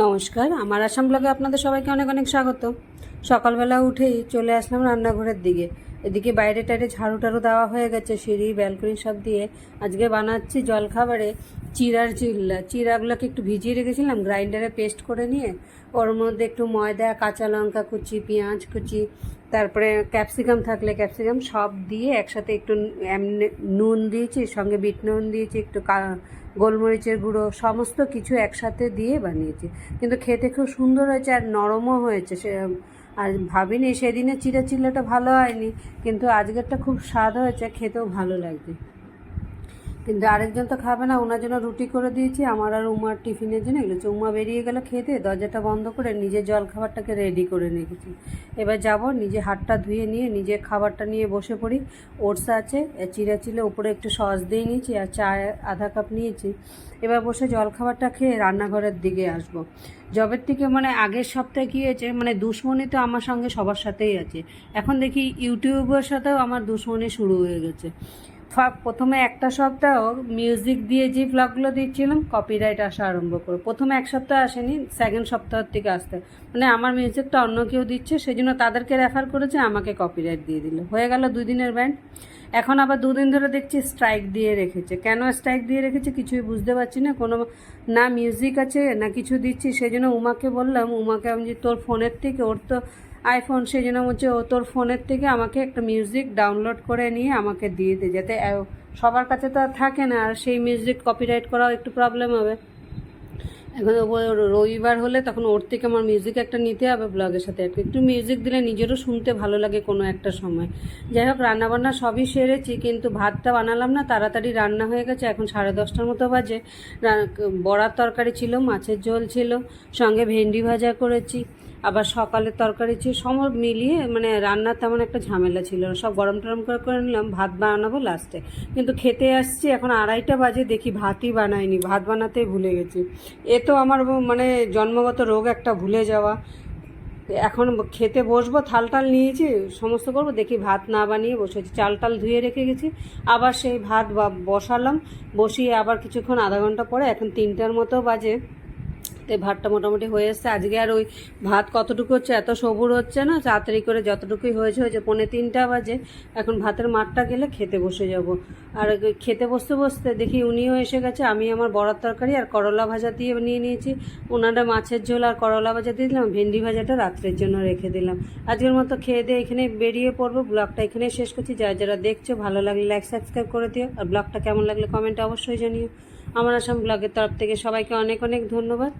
নমস্কার, আমার আসাম ব্লগে আপনাদের সবাইকে অনেক অনেক স্বাগত। সকালবেলা উঠেই চলে আসলাম রান্নাঘরের দিকে। এদিকে বাইরে টাইরে ঝাড়ু টাড়ু দেওয়া হয়ে গেছে, সিঁড়ি, ব্যালকনি সব দিয়ে। আজকে বানাচ্ছি জলখাবারে চিরার চিল্লা। চিরাগুলোকে একটু ভিজিয়ে রেখেছিলাম, গ্রাইন্ডারে পেস্ট করে নিয়ে। ওর মধ্যে একটু ময়দা, কাঁচা লঙ্কা কুচি, পেঁয়াজ কুচি, তারপরে ক্যাপসিকাম থাকলে ক্যাপসিকাম সব দিয়ে একসাথে একটু নুন দিয়েছি, সঙ্গে বিট নুন দিয়েছি, একটু গোলমরিচের গুঁড়ো, সমস্ত কিছু একসাথে দিয়ে বানিয়েছি। কিন্তু খেতে খুব সুন্দর হয়েছে আর নরমও হয়েছে। সে আর ভাবিনি সেদিনে চিড়া চিল্লাটা ভালো হয়নি, কিন্তু আজকেরটা খুব স্বাদ হয়েছে, খেতেও ভালো লাগছে। কিন্তু আরেকজন তো খাবে না, ওনার জন্য রুটি করে দিয়েছি, আমার আর উমার টিফিনের জন্য এগুলো উমা বেরিয়ে গেল খেতে, দরজাটা বন্ধ করে নিজের জল খাবারটাকে রেডি করে রেখেছি। এবার যাব, নিজে হাতটা ধুয়ে নিয়ে, নিজে খাবারটা নিয়ে বসে পড়ি, ওটস আছে চিড়া চিলে উপরে একটু সস দিয়ে নিয়েছি আর চা আধা কাপ নিয়েছি। এবার বসে জল খাবারটা খেয়ে রান্নাঘরের দিকে আসব। জবের থেকে মানে আগের সপ্তাহে কী হয়েছে মানে দুশ্মনী তো আমার সঙ্গে সবার সাথেই আছে। এখন দেখি ইউটিউবের সাথেও আমার দুশ্মনী শুরু হয়ে গেছে। প্রথমে একটা সপ্তাহ মিউজিক দিয়ে যে ব্লগগুলো দিচ্ছিলাম কপিরাইট আসা আরম্ভ করে। প্রথমে এক সপ্তাহ আসেনি সেকেন্ড সপ্তাহ থেকে আসতে। মানে আমার মিউজিকটা অন্য কেউ দিচ্ছে সেই জন্য তাদেরকে রেফার করেছে, আমাকে কপিরাইট দিয়ে দিল। হয়ে গেল দুই দিনের ব্যান্ড এখন আবার দুদিন ধরে দেখছি স্ট্রাইক দিয়ে রেখেছে। কেন স্ট্রাইক দিয়ে রেখেছে কিছুই বুঝতে পারছি না। কোনো না মিউজিক আছে, না কিছু দিচ্ছি সেই জন্য উমাকে বললাম, উমাকে আমি যে তোর ফোনের থেকে, ওর তো আইফোন সেই জন্য বলছে, ও, তোর ফোনের থেকে আমাকে একটা মিউজিক ডাউনলোড করে নিয়ে আমাকে দিয়ে দে, যাতে সবার কাছে তো আর থাকে না, আর সেই মিউজিক কপিরাইট করাও একটু প্রবলেম হবে। এখন রবিবার হলে তখন ওর থেকে আমার মিউজিক একটা নিতে হবে ব্লগের সাথে। একটু মিউজিক দিলে নিজেরও শুনতে ভালো লাগে কোনো একটা সময়। যাই হোক, রান্নাবান্না সবই সেরেছি, কিন্তু ভাতটা বানালাম না, তাড়াতাড়ি রান্না হয়ে গেছে, এখন সাড়ে দশটার মতো বাজে। বড়ার তরকারি ছিল, মাছের ঝোল ছিল, সঙ্গে ভেন্ডি ভাজা করেছি, আবার সকালের তরকারি ছিল, সব মিলিয়ে মানে রান্নার তেমন একটা ঝামেলা ছিল সব গরম টরম করে করে নিলাম, ভাত বানাবো লাস্টে কিন্তু খেতে আসছি, এখন আড়াইটা বাজে, দেখি ভাতই বানাইনি, ভাত বানাতেই ভুলে গেছি। এ তো আমার মানে জন্মগত রোগ একটা ভুলে যাওয়া, এখন খেতে বসবো থাল টাল নিয়েছি, সমস্ত করব, দেখি ভাত না বানিয়ে বসেছি চাল টাল ধুয়ে রেখে গেছি, আবার সেই ভাত বসালাম, বসিয়ে আবার কিছুক্ষণ আধা ঘণ্টা পরে, এখন তিনটার মতো বাজে। তো ভাতটা মোটামুটি হয়ে এসছে। আজকে আর ওই ভাত কতটুকু হচ্ছে, এত সবুর হচ্ছে না তাড়াতাড়ি করে যতটুকুই হয়েছে হয়েছে পৌনে তিনটা বাজে। এখন ভাতের মাঠটা গেলে খেতে বসে যাব। আর খেতে বসতে বসতে দেখি উনিও এসে গেছে, আমি আমার বড়ার তরকারি আর করলা ভাজা দিয়ে নিয়ে নিয়েছি। ওনারা মাছের ঝোল আর করলা ভাজা দিয়ে দিলাম, ভেন্ডি ভাজাটা রাত্রের জন্য রেখে দিলাম। আজকের মতো খেয়ে দিয়ে এখানে বেরিয়ে পড়ব। ব্লগটা এখানে শেষ করছি। যারা যারা দেখছ, ভালো লাগলে লাইক সাবস্ক্রাইব করে দিও। আর ব্লগটা কেমন লাগলে কমেন্টে অবশ্যই জানিও। আমার আসাম ব্লগের তরফ থেকে সবাইকে অনেক অনেক ধন্যবাদ।